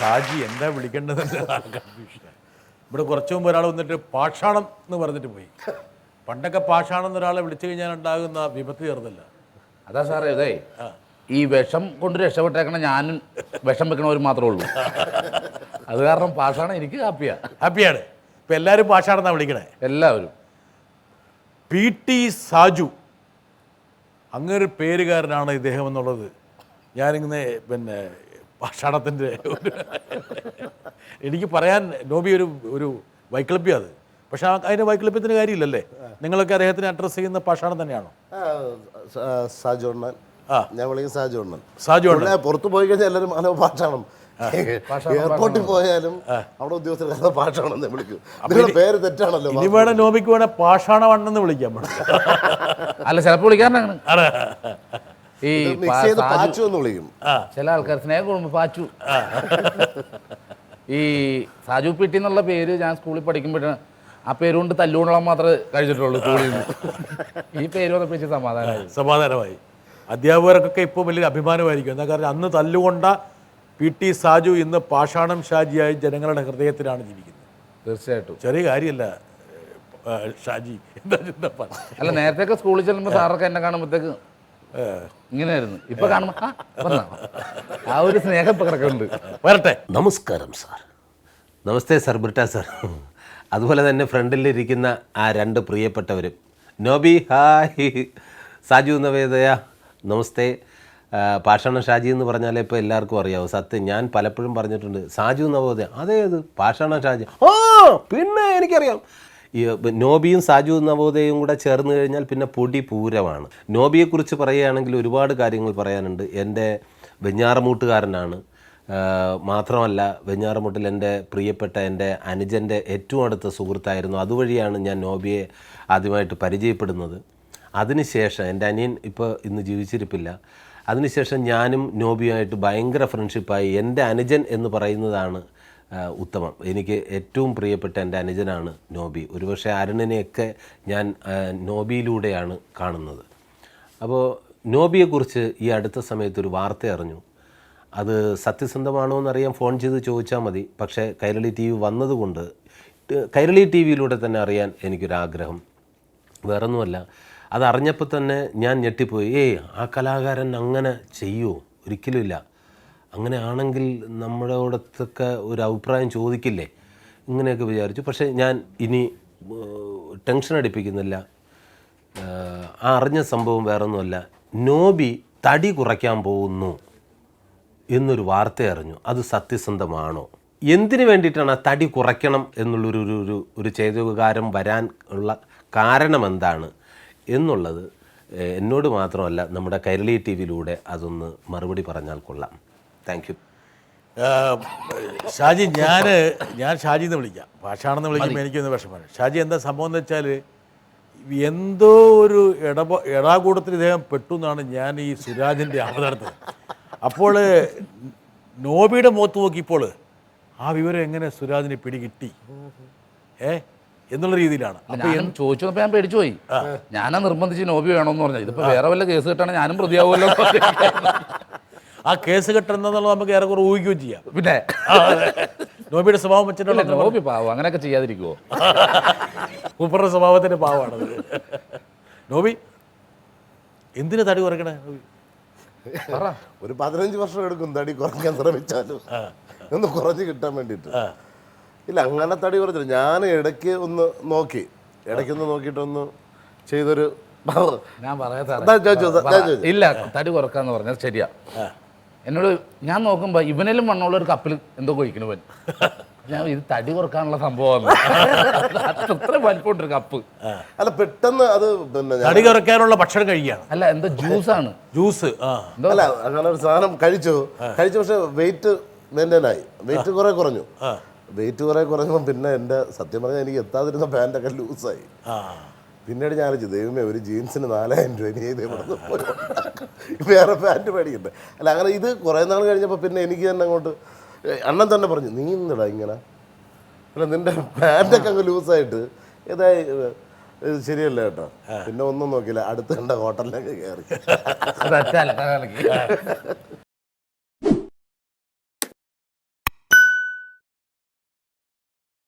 ഷാജി എന്താ വിളിക്കേണ്ടത് കൺഫ്യൂഷൻ ഇവിടെ കുറച്ചു മുമ്പ് ഒരാൾ വന്നിട്ട് പാഷാണം എന്ന് പറഞ്ഞിട്ട് പോയി. പണ്ടൊക്കെ പാഷാണം എന്നൊരാളെ വിളിച്ചു കഴിഞ്ഞാൽ ഉണ്ടാകുന്ന വിപത്ത് ചേർന്നില്ല അതാ സാറേ ഇതേ ഈ വിഷം കൊണ്ട് രക്ഷപ്പെട്ടേക്കണ ഞാനും വിഷം വെക്കണവർ മാത്രമേ ഉള്ളൂ. അത് കാരണം പാഷാണം എനിക്ക് ഹാപ്പിയാ. ഹാപ്പിയാണ്. ഇപ്പം എല്ലാവരും പാഷാണെന്നാണ് വിളിക്കണേ. എല്ലാവരും. പി ടി സാജു അങ്ങനൊരു പേരുകാരനാണ് ഇദ്ദേഹം എന്നുള്ളത് ഞാനിങ്ങനെ പിന്നെ ഭക്ഷണത്തിന്റെ എനിക്ക് പറയാൻ നോബി ഒരു ഒരു വൈക്ലപ്യം അത്. പക്ഷെ അതിന് വൈക്ലപ്യത്തിന് കാര്യമില്ലല്ലേ? നിങ്ങളൊക്കെ അദ്ദേഹത്തിന് അഡ്രസ് ചെയ്യുന്ന പാഷാണം തന്നെയാണോ? സാജോണ്ണൻ. ഞാൻ വിളിക്കും സാജോണ്ണൻ സാജോണ്ണൻ പുറത്തു പോയി കഴിഞ്ഞാൽ എല്ലാവരും ഹലോ പാട്ടാണം എയർപോർട്ടിൽ പോയാലും അവിടെ ഉദ്യോഗസ്ഥർ പാഷാണെന്ന് വിളിക്കും. നിങ്ങളുടെ പേര് തെറ്റാണല്ലോ ഇനി വേണം നോബിക്ക് വേണേ പാഷാണ വണ്ണെന്ന് വിളിക്കാം അല്ല ചിലപ്പോൾ വിളിക്കാറാണ് ഈ പാച്ചു എന്ന് വിളിക്കും. ചില ആൾക്കാർ സ്നേഹം പാച്ചു. ഈ സാജു പിട്ടി എന്നുള്ള പേര് ഞാൻ സ്കൂളിൽ പഠിക്കുമ്പോഴാണ്. ആ പേര് കൊണ്ട് തല്ലുകൊള്ളാൻ മാത്രമേ കഴിച്ചിട്ടുള്ളൂ സ്കൂളിൽ നിന്ന്. ഈ പേര് വന്നപ്പോൾ സമാധാനമായി. സമാധാനമായി. അധ്യാപകർക്കൊക്കെ ഇപ്പോൾ വലിയൊരു അഭിമാനമായിരിക്കും. എന്താ കാരണം അന്ന് തല്ലുകൊണ്ട പി ടി സാജു ഇന്ന് പാഷാണം ഷാജിയായി ജനങ്ങളുടെ ഹൃദയത്തിലാണ് ജീവിക്കുന്നത്. തീർച്ചയായിട്ടും. ചെറിയ കാര്യമല്ല ഷാജി എന്താ അല്ല നേരത്തെ സ്കൂളിൽ ചെല്ലുമ്പോൾ സാറൊക്കെ എന്നെ കാണുമ്പോഴത്തേക്ക് ഇങ്ങനെയായിരുന്നു. ഇപ്പൊ കാണുമ്പോ ആ, വന്നോ? ആ ഒരു സ്നേഹം ഇപ്പൊ കിടക്കുന്നുണ്ട്. വരട്ടെ. നമസ്കാരം സാർ. നമസ്തേ സാർ ബ്രിട്ട സാർ. അതുപോലെ തന്നെ ഫ്രണ്ടിലിരിക്കുന്ന ആ രണ്ട് പ്രിയപ്പെട്ടവരും. നോബി ഹായ്. സാജു നവേദയ നമസ്തേ. പാഷാണ ഷാജി എന്ന് പറഞ്ഞാലേ ഇപ്പോൾ എല്ലാവർക്കും അറിയാവും. സത്യം ഞാൻ പലപ്പോഴും പറഞ്ഞിട്ടുണ്ട് സാജു നവോദയ അതേത് പാഷാണ് ഷാജി. ആ പിന്നെ എനിക്കറിയാം. ഈ നോബിയും സാജു നവോദയയും കൂടെ ചേർന്ന് കഴിഞ്ഞാൽ പിന്നെ പൊടി പൂരമാണ്. നോബിയെക്കുറിച്ച് പറയുകയാണെങ്കിൽ ഒരുപാട് കാര്യങ്ങൾ പറയാനുണ്ട്. എന്റെ വെഞ്ഞാറമൂട്ടുകാരനാണ്. മാത്രമല്ല വെഞ്ഞാറമൂട്ടിൽ എന്റെ പ്രിയപ്പെട്ട എന്റെ അനുജന്റെ ഏറ്റവും അടുത്ത സുഹൃത്തായിരുന്നു. അതുവഴിയാണ് ഞാൻ നോബിയെ ആദ്യമായിട്ട് പരിചയപ്പെടുന്നത്. അതിനുശേഷം എന്റെ അനിയൻ ഇപ്പോൾ ഇന്ന് ജീവിച്ചിരിപ്പില്ല. അതിനുശേഷം ഞാനും നോബിയുമായിട്ട് ഭയങ്കര ഫ്രണ്ട്ഷിപ്പായി എന്റെ അനുജൻ എന്ന് പറയുന്നതാണ് ഉത്തമം. എനിക്ക് ഏറ്റവും പ്രിയപ്പെട്ട എന്റെ അനുജനാണ് നോബി. ഒരുപക്ഷെ അരുണിനെയൊക്കെ ഞാൻ നോബിയിലൂടെയാണ് കാണുന്നത്. അപ്പോൾ നോബിയെക്കുറിച്ച് ഈ അടുത്ത സമയത്ത് ഒരു വാർത്ത അറിഞ്ഞു. അത് സത്യസന്ധമാണോ എന്നറിയാൻ ഫോൺ ചെയ്ത് ചോദിച്ചാൽ മതി. പക്ഷേ കൈരളി ടി വി വന്നതുകൊണ്ട് കൈരളി ടി വിയിലൂടെ തന്നെ അറിയാൻ എനിക്കൊരാഗ്രഹം. വേറൊന്നുമല്ല അതറിഞ്ഞപ്പോൾ തന്നെ ഞാൻ ഞെട്ടിപ്പോയി. ഏയ് ആ കലാകാരൻ അങ്ങനെ ചെയ്യുമോ ഒരിക്കലുമില്ല അങ്ങനെ ആണെങ്കിൽ നമ്മളോടത്തൊക്കെ ഒരു അഭിപ്രായം ചോദിക്കില്ലേ? ഇങ്ങനെയൊക്കെ വിചാരിച്ചു. പക്ഷേ ഞാൻ ഇനി ടെൻഷൻ അടിപ്പിക്കുന്നില്ല. ആ അറിഞ്ഞ സംഭവം വേറൊന്നുമല്ല. നോബി തടി കുറയ്ക്കാൻ പോകുന്നു എന്നൊരു വാർത്ത അറിഞ്ഞു അത് സത്യസന്ധമാണോ? എന്തിനു വേണ്ടിയിട്ടാണ് ആ തടി കുറയ്ക്കണം എന്നുള്ളൊരു ഒരു ഒരു ചേതോകാരം വരാൻ ഉള്ള കാരണം എന്താണ്? എന്നുള്ളത് എന്നോട് മാത്രമല്ല നമ്മുടെ കൈരളി ടി വിയിലൂടെ അതൊന്ന് മറുപടി പറഞ്ഞാൽ കൊള്ളാം. താങ്ക് യു ഷാജി ഞാൻ ഞാൻ ഷാജി എന്ന് വിളിക്കാം. ഭാഷാണെന്ന് വിളിക്കുമ്പോൾ എനിക്കൊന്ന് വിഷമമാണ്. ഷാജി എന്താ സംഭവം എന്ന് വെച്ചാൽ എന്തോ ഒരു ഇടപ ഇടാകൂടത്തിൽ ഇദ്ദേഹം പെട്ടു എന്നാണ് ഞാൻ ഈ സുരാജിന്റെ അവതരണത്തിൽ. അപ്പോൾ നോബിയുടെ മുഖത്ത് നോക്കിയപ്പോൾ ആ വിവരം എങ്ങനെ സുരാജിനെ പിടികിട്ടി? ഏ? എന്നുള്ള രീതിയിലാണ്. ഞാൻ ചോദിച്ചു ഞാൻ പേടിച്ചു പോയി. ഞാനാ നിർബന്ധിച്ച് നോബി വേണമെന്ന് പറഞ്ഞത്. ഇതിപ്പോ വേറെ വല്ല കേസ് കിട്ടാണ് ഞാനും പ്രതിയാവുമല്ലോ ആ കേസ് കെട്ടുന്നതെന്നുള്ളത് നമുക്ക് ഏറെക്കുറെ ഊഹിക്കുകയും ചെയ്യാം. പിന്നെ? നോബിയുടെ സ്വഭാവം വെച്ചിട്ടുള്ള നോബി പാവം. അങ്ങനെയൊക്കെ ചെയ്യാതിരിക്കുവോ? സൂപ്പറിന്റെ സ്വഭാവത്തിന്റെ പാവമാണ് നോബി എന്തിനു തടി കുറയ്ക്കണേ? നോബി? ഒരു പതിനഞ്ച് വർഷം എടുക്കും തടി കുറയ്ക്കാൻ ശ്രമിച്ചാലും. ഒന്ന് കുറച്ച് കിട്ടാൻ വേണ്ടിയിട്ട്. ഇല്ല അങ്ങനെ തടി കുറച്ചില്ല. ഞാൻ ഇടയ്ക്ക് ഒന്ന് നോക്കി. ഇടയ്ക്കൊന്ന് നോക്കിയിട്ടൊന്ന് ചെയ്തൊരു ഞാൻ ചോദിച്ചോ. ചോദിച്ചോ. ഇല്ല തടി കുറക്കാന്ന് പറഞ്ഞാൽ ശരിയാ. എന്നോട് ഞാൻ നോക്കുമ്പോ ഇവനിലും വണ്ണമുള്ള ഒരു കപ്പിൽ എന്തോ കഴിക്കണു പോൻ ഞാൻ ഇത് തടി കുറക്കാനുള്ള സംഭവമാണ്. അത്ര വലിപ്പമുണ്ട് കപ്പ്. അല്ല പെട്ടെന്ന് അത് പിന്നെ ഞാൻ- തടി കുറക്കാനുള്ള ഭക്ഷണം കഴിക്കുകയാണ് അല്ല എന്താ ജ്യൂസാണ്. ജ്യൂസ് ആ. അല്ല അങ്ങനെ ഒരു സാധനം കഴിച്ചു. കഴിച്ചു പക്ഷെ വെയിറ്റ് മെയിന്റെയിൻ ആയി. വെയിറ്റ് കുറെ കുറഞ്ഞു. വെയിറ്റ് കുറെ കുറഞ്ഞപ്പോൾ പിന്നെ എന്റെ സത്യം പറഞ്ഞാൽ എനിക്ക് എത്താതിരുന്ന പാന്റൊക്കെ ലൂസായി. പിന്നീട് ഞാൻ ആലോചിച്ചു ദൈവമേ ഒരു ജീൻസിന് നാലായിരം രൂപ ഇനി ഇവിടെ. വേറെ പാന്റ് മേടിക്കട്ടെ അല്ല അങ്ങനെ ഇത് കുറേ നാൾ കഴിഞ്ഞപ്പോൾ പിന്നെ എനിക്ക് തന്നെ അങ്ങോട്ട് അണ്ണൻ തന്നെ പറഞ്ഞു നീ എന്നടാ ഇങ്ങനെ? അല്ല നിന്റെ പാന്റൊക്കെ അങ്ങ് ലൂസായിട്ട് ഏതായി ഇത് ശരിയല്ല കേട്ടോ. പിന്നെ ഒന്നും നോക്കില്ല അടുത്ത കണ്ട ഹോട്ടലിലേക്ക് കയറി.